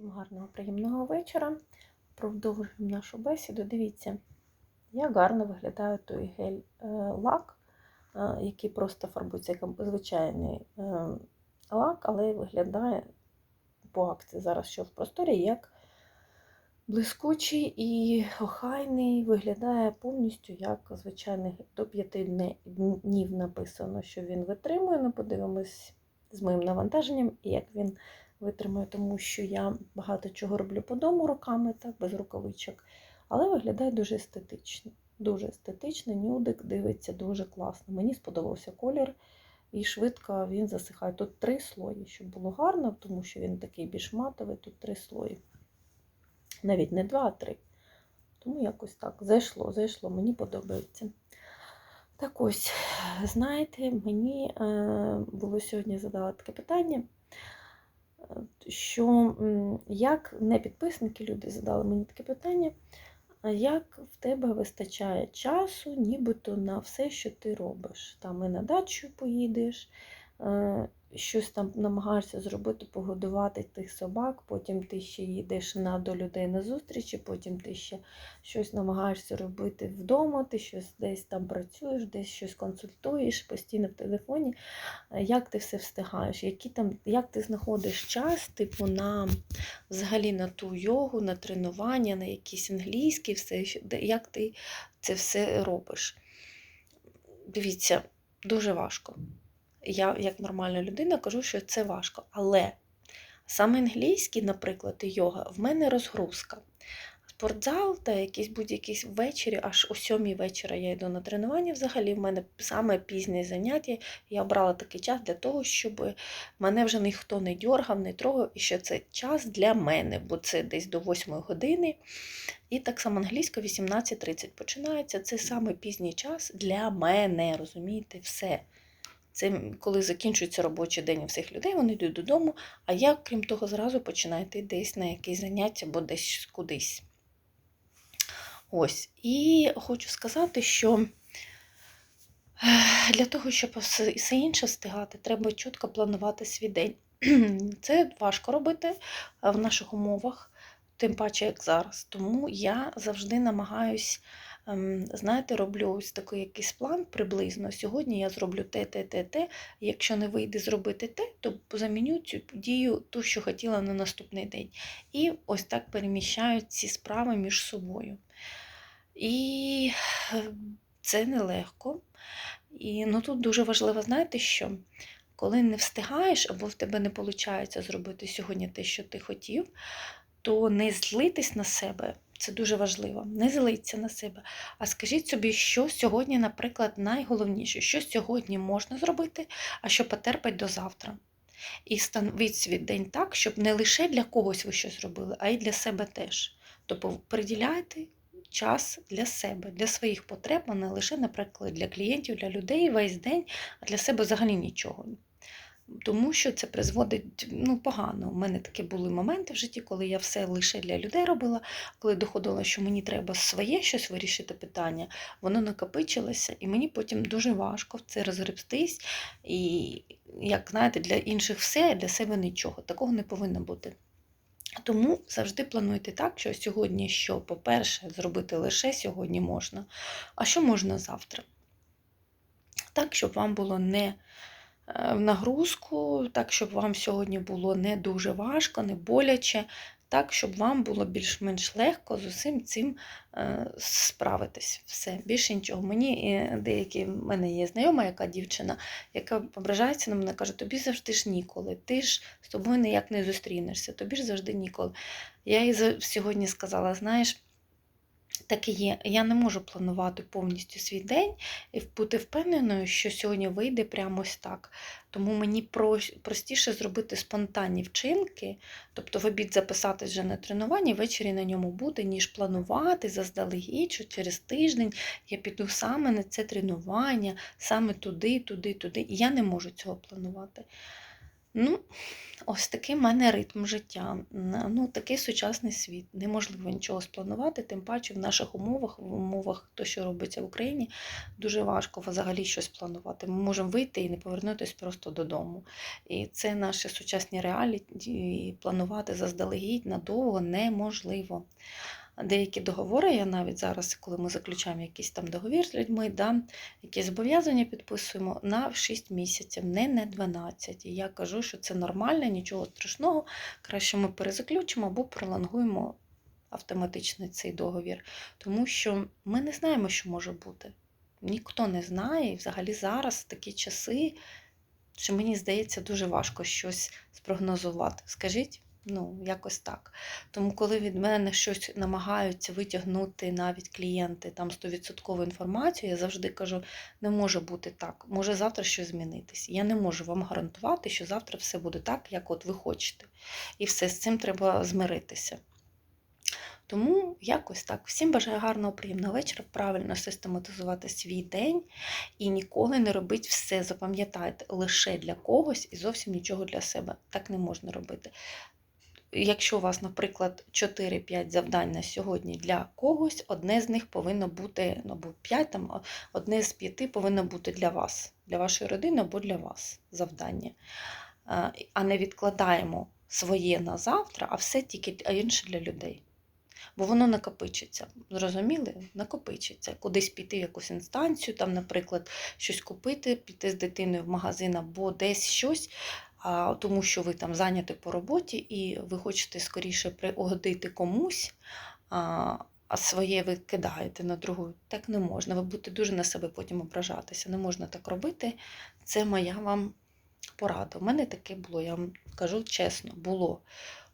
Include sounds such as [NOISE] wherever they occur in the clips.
Всім гарного, приємного вечора. Продовжуємо нашу бесіду. Дивіться, як гарно виглядає той гель-лак, який просто фарбується як звичайний е, лак, але виглядає по акції зараз, що в просторі, як блискучий і охайний, виглядає повністю як звичайний до 5 днів написано, що він витримує. Ну, подивимось з моїм навантаженням і як він витримаю, тому що я багато чого роблю по дому руками, так, без рукавичок. Але виглядає дуже естетично. Дуже естетично, нюдик дивиться дуже класно. Мені сподобався колір і швидко він засихає. Тут три слої, щоб було гарно, тому що він такий більш матовий, тут три слої. Навіть не два, а три. Тому якось так зайшло, зайшло, мені подобається. Так ось, знаєте, мені е, було сьогодні задали таке питання що як не підписники, люди задали мені таке питання, як в тебе вистачає часу, нібито на все, що ти робиш. Там і на дачу поїдеш, щось там намагаєшся зробити, погодувати тих собак, потім ти ще їдеш на, до людей на зустрічі, потім ти ще щось намагаєшся робити вдома, ти щось десь там працюєш, десь щось консультуєш, постійно в телефоні. Як ти все встигаєш? Які там, Як ти знаходиш час, типу, на взагалі на ту йогу, на тренування, на якісь англійські, все, як ти це все робиш? Дивіться, дуже важко я, як нормальна людина, кажу, що це важко. Але саме англійський, наприклад, йога, в мене розгрузка. Спортзал та якийсь будь-якийсь ввечері, аж о сьомій вечора я йду на тренування. Взагалі, в мене саме пізнє заняття. Я обрала такий час для того, щоб мене вже ніхто не дьоргав, не трогав, і що це час для мене, бо це десь до 8 години. І так само англійська 18.30 починається. Це саме пізній час для мене. Розумієте, все. Це коли закінчується робочий день у всіх людей, вони йдуть додому, а я, крім того, зразу починаю десь на якесь заняття або десь кудись. Ось. І хочу сказати, що для того, щоб все інше встигати, треба чітко планувати свій день. [CLEARS THROAT] Це важко робити в наших умовах, тим паче, як зараз. Тому я завжди намагаюсь. Ем, знаєте, роблю ось такий якийсь план приблизно. Сьогодні я зроблю те, те, те, те. Якщо не вийде зробити те, то заміню цю дію, ту, що хотіла на наступний день. І ось так переміщаю ці справи між собою. І ем, це нелегко. І ну, тут дуже важливо, знаєте що? Коли не встигаєш, або в тебе не виходить зробити сьогодні те, що ти хотів, то не злитись на себе. Це дуже важливо. Не злиться на себе. А скажіть собі, що сьогодні, наприклад, найголовніше, що сьогодні можна зробити, а що потерпить до завтра. І становіть свій день так, щоб не лише для когось ви щось робили, а й для себе теж. Тобто приділяйте час для себе, для своїх потреб, а не лише, наприклад, для клієнтів, для людей весь день, а для себе взагалі нічого тому що це призводить ну, погано. У мене такі були моменти в житті, коли я все лише для людей робила, коли доходило, що мені треба своє щось вирішити питання, воно накопичилося, і мені потім дуже важко в це розгребстись. І, як знаєте, для інших все, а для себе нічого. Такого не повинно бути. Тому завжди плануйте так, що сьогодні, що, по-перше, зробити лише сьогодні можна, а що можна завтра. Так, щоб вам було не в нагрузку, так, щоб вам сьогодні було не дуже важко, не боляче, так, щоб вам було більш-менш легко з усім цим е, справитись. Все, більше нічого. Мені деякі в мене є знайома, яка дівчина, яка ображається на мене, каже, тобі завжди ж ніколи, ти ж з тобою ніяк не зустрінешся, тобі ж завжди ніколи. Я їй сьогодні сказала, знаєш, так і є. Я не можу планувати повністю свій день і бути впевненою, що сьогодні вийде прямо ось так. Тому мені простіше зробити спонтанні вчинки, тобто в обід записатись вже на тренування, ввечері на ньому бути, ніж планувати заздалегідь, що через тиждень я піду саме на це тренування, саме туди, туди, туди. І я не можу цього планувати. Ну, ось такий в мене ритм життя. Ну, такий сучасний світ. Неможливо нічого спланувати, тим паче в наших умовах, в умовах то, що робиться в Україні, дуже важко взагалі щось планувати. Ми можемо вийти і не повернутися просто додому. І це наші сучасні реалії, і планувати заздалегідь надовго неможливо. Деякі договори, я навіть зараз, коли ми заключаємо якийсь там договір з людьми, да, якісь зобов'язання підписуємо на 6 місяців, не на 12. І я кажу, що це нормально, нічого страшного. Краще ми перезаключимо або пролонгуємо автоматично цей договір. Тому що ми не знаємо, що може бути. Ніхто не знає, і взагалі зараз такі часи, що мені здається, дуже важко щось спрогнозувати. Скажіть? Ну, якось так. Тому, коли від мене щось намагаються витягнути навіть клієнти там 100% інформацію, я завжди кажу, не може бути так. Може завтра щось змінитись. Я не можу вам гарантувати, що завтра все буде так, як от ви хочете. І все з цим треба змиритися. Тому якось так. Всім бажаю гарного, приємного вечора, правильно систематизувати свій день і ніколи не робити все. Запам'ятайте лише для когось і зовсім нічого для себе. Так не можна робити. Якщо у вас, наприклад, 4-5 завдань на сьогодні для когось, одне з них повинно бути, ну, або 5, там, одне з п'яти повинно бути для вас, для вашої родини або для вас завдання. А, не відкладаємо своє на завтра, а все тільки інше для людей. Бо воно накопичиться. Зрозуміли? Накопичиться. Кудись піти в якусь інстанцію, там, наприклад, щось купити, піти з дитиною в магазин або десь щось, а, тому що ви там зайняті по роботі і ви хочете скоріше пригодити комусь, а, а своє ви кидаєте на другу. Так не можна. Ви будете дуже на себе потім ображатися. Не можна так робити. Це моя вам порада. У мене таке було, я вам кажу чесно, було.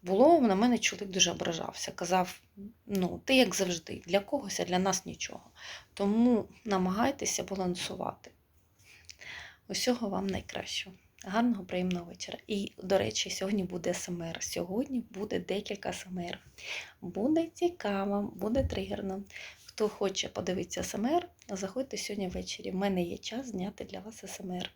Було, на мене чоловік дуже ображався. Казав: ну, ти як завжди, для когось, а для нас нічого. Тому намагайтеся балансувати. Усього вам найкращого. Гарного, приємного вечора. І, до речі, сьогодні буде СМР. Сьогодні буде декілька СМР. Буде цікаво, буде тригерно. Хто хоче подивитися СМР, заходьте сьогодні ввечері. В мене є час зняти для вас СМР.